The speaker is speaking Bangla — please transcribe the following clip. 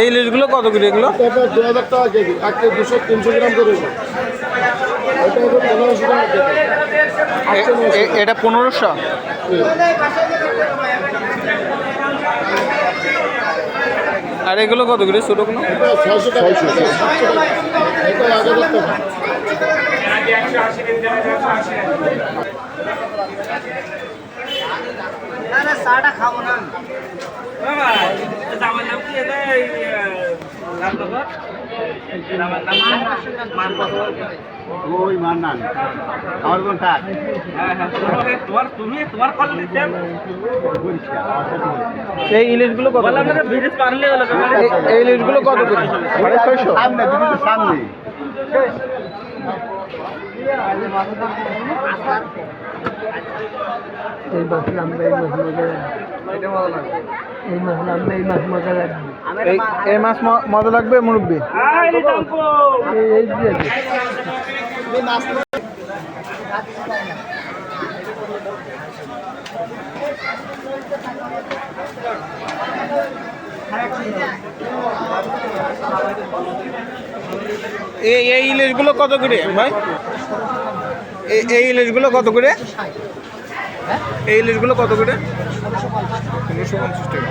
এই লিস্টগুলো কত করে এগুলো? দু হাজার টাকা কেজি। এক দুশো তিনশো গ্রাম করে এটা পনেরোশো আর এগুলো কত করে? ছোটোগুলো না টাকা এটা সাতশো টাকা এটা এক হাজার টাকা ওই মান্নান। আমার কোন থাক এই ইলিশগুলো কত? এই- এই ইলিশগুলো কত করে? সাড়ে ছয়শো। সামনে সামনে। এই মাছ নামবে এই মাছ মজা এই মাছ নামবে এই মাছ মজা লাগবে এই মাছ মজা লাগবে, মুরব্বী? এই এই ইলিশগুলো কত করে, ভাই? এই ইলিশগুলো কত করে? এই ইলিশগুলো কত করে? তিনশো পঞ্চাশ টাকা।